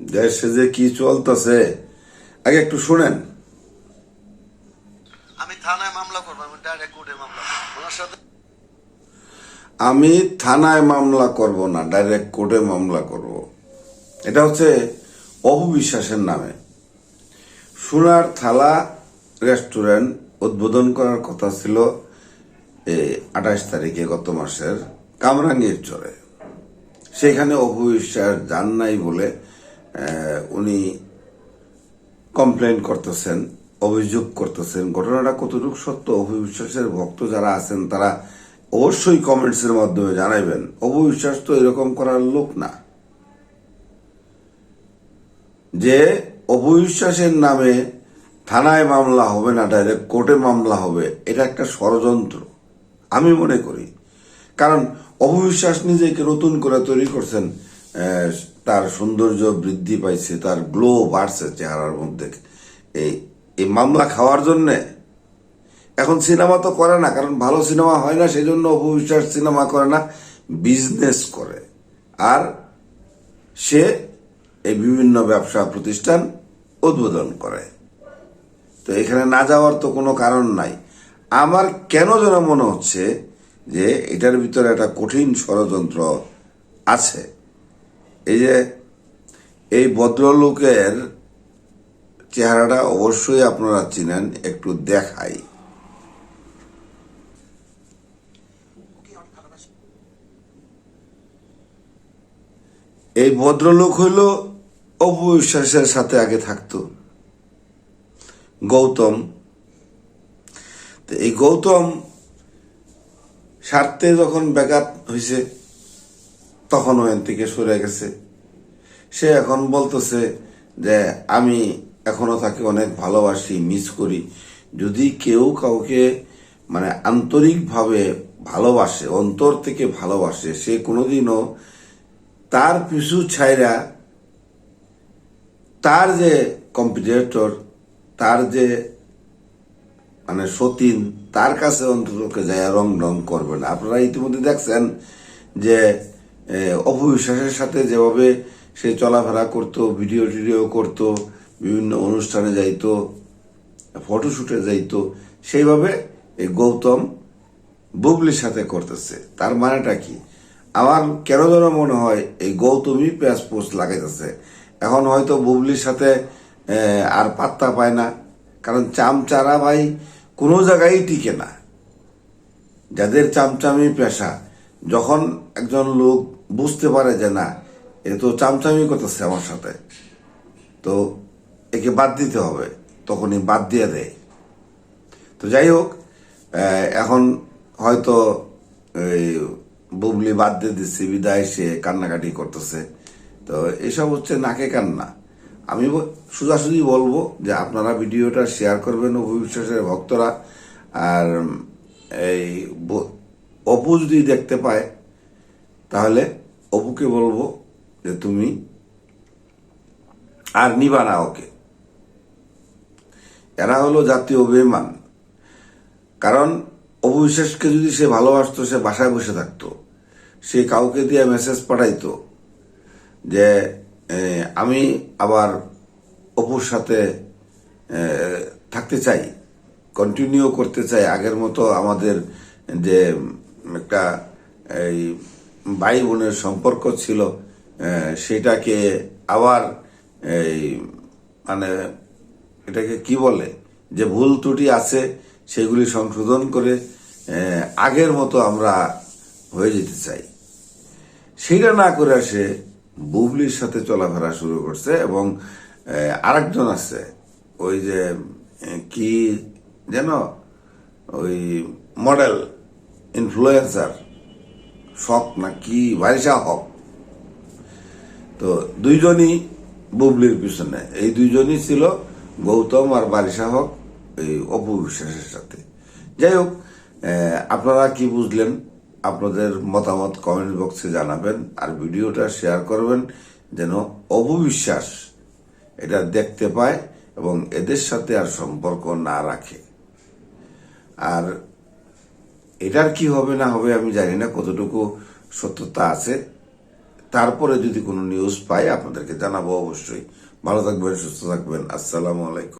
দেশে যে কি চলতেছে? আগে একটু শুনেন। আমি থানায় মামলা করব আমি ডাইরেক্ট কোর্টে মামলা ওনার সাথে আমি থানায় মামলা করব না ডাইরেক্ট কোর্টে মামলা করব। এটা হচ্ছে অপবিশ্বাসের নামে। সোনার থালা রেস্টুরেন্ট উদ্বোধন করার কথা ছিল আঠাশ তারিখে গত মাসের কামরাঙ্গীর চরে। সেখানে অপবিশ্বাস যান নাই বলে উনি কমপ্লেন করতেছেন, অভিযোগ করতেছেন। ঘটনাটা কতটুকু সত্য অভিবিশ্বাসের ভক্ত যারা আছেন, তারা অবশ্যই কমেন্টসের মাধ্যমে জানাইবেন। অভিবিশ্বাস তো এরকম করার লোক না। যে অপবিশ্বাসের নামে থানায় মামলা হবে না ডাইরেক্ট কোর্টে মামলা হবে, এটা একটা ষড়যন্ত্র, আমি মনে করি। কারণ অপবিশ্বাস নিজেকে নতুন করে তৈরি করছেন তার সৌন্দর্য বৃদ্ধি পাইছে, তার গ্লো বাড়ছে চেহারার মধ্যে। এই এই মামলা খাওয়ার জন্যে? এখন সিনেমা তো করে না, কারণ ভালো সিনেমা হয় না সেই জন্য অপবিশ্বাস সিনেমা করে না বিজনেস করে। আর সে এই বিভিন্ন ব্যবসা প্রতিষ্ঠান উদ্বোধন করে। তো এখানে না যাওয়ার তো কোনো কারণ নাই। আমার কেন যেন মনে হচ্ছে যে এটার ভিতরে একটা কঠিন ষড়যন্ত্র আছে। এই যে, এই ভদ্রলোকের চেহারাটা অবশ্যই আপনারা চিনেন, একটু দেখাই। এই ভদ্রলোক হইল অপবিশ্বাসের সাথে আগে থাকতো। গৌতম। তো এই গৌতম স্বার্থে যখন ব্যাঘাত হয়েছে তখন ওখান থেকে সরে গেছে। সে এখন বলতেছে যে, আমি এখনও তাকে অনেক ভালোবাসি মিস করি। যদি কেউ কাউকে মানে আন্তরিকভাবে ভালোবাসে, অন্তর থেকে ভালোবাসে, সে কোনোদিনও তার পিছু ছাইরা তার যে কম্পিটিটর তার যে মানে সতীন, তার কাছে অন্ততকে যায় রং রং করবে না। আপনারা ইতিমধ্যে দেখছেন যে অপবিশ্বাসের সাথে যেভাবে সে চলাফেরা করতো, ভিডিও টিডিও করতো, বিভিন্ন অনুষ্ঠানে যাইতো ফটোশ্যুটে যাইতো, সেইভাবে এই গৌতম বুবলির সাথে করতেছে। তার মানেটা কি? আমার কেন যেন মনে হয় এই গৌতমই প্যাস পোস্ট লাগাইতেছে। এখন হয়তো বুবলির সাথে আর পাত্তা পায় না। কারণ চামচারা ভাই কোনো জায়গায় টিকে না। যাদের চামচামি পেশা, যখন একজন লোক বুঝতে পারে যে না, এ তো চামচামি করতেছে আমার সাথে। তো একে বাদ দিতে হবে, তখনই বাদ দিয়ে দেয়। তো যাই হোক এখন হয়তো এই বুবলি বাদ দিয়ে দিচ্ছে, বিদায়, সে কান্নাকাটি করতেছে। তো এসব হচ্ছে নাকে কান্না। আমি সোজাসুজি বলব যে আপনারা ভিডিওটা শেয়ার করবেন অভিবিশ্বাসের ভক্তরা। আর এই অপু যদি দেখতে পায় তাহলে অপুকে বলব যে তুমি আর নিবা না ওকে। এরা হলো জাতীয় বেমান কারণ অবিশ্বাসকে যদি সে ভালোবাসতো, সে বাসায় বসে থাকতো, সে কাউকে দিয়ে মেসেজ পাঠাইতো যে আমি আবার অপুর সাথে থাকতে চাই কন্টিনিউ করতে চাই। আগের মতো আমাদের যে একটা, এই ভাই বোনের সম্পর্ক ছিল সেটাকে আবার, এই মানে এটাকে কি বলে? যে ভুল ত্রুটি আছে, সেগুলি সংশোধন করে আগের মতো আমরা হয়ে যেতে চাই। সেটা না করে সে বুবলির সাথে চলাফেরা শুরু করছে এবং আরেকজন আছে, ওই যে কি যেন, ওই মডেল, ইনফ্লুয়েন্সার। শখ না কি বারিশা হক তো দুইজনই বুবলির পিছনে, এই দুইজনই ছিল গৌতম আর বারিশা হক এই অপু বিশ্বাসের সাথে। যাই হোক আপনারা কি বুঝলেন? আপনাদের মতামত কমেন্ট বক্সে জানাবেন আর ভিডিওটা শেয়ার করবেন যেন অপবিশ্বাস এটা দেখতে পায় এবং এদের সাথে আর সম্পর্ক না রাখে। আর এটার কি হবে না হবে আমি জানি না, কতটুকু সত্যতা আছে। তারপরে যদি কোনো নিউজ পাই, আপনাদেরকে জানাব অবশ্যই। ভালো থাকবেন, সুস্থ থাকবেন। আসসালামু আলাইকুম।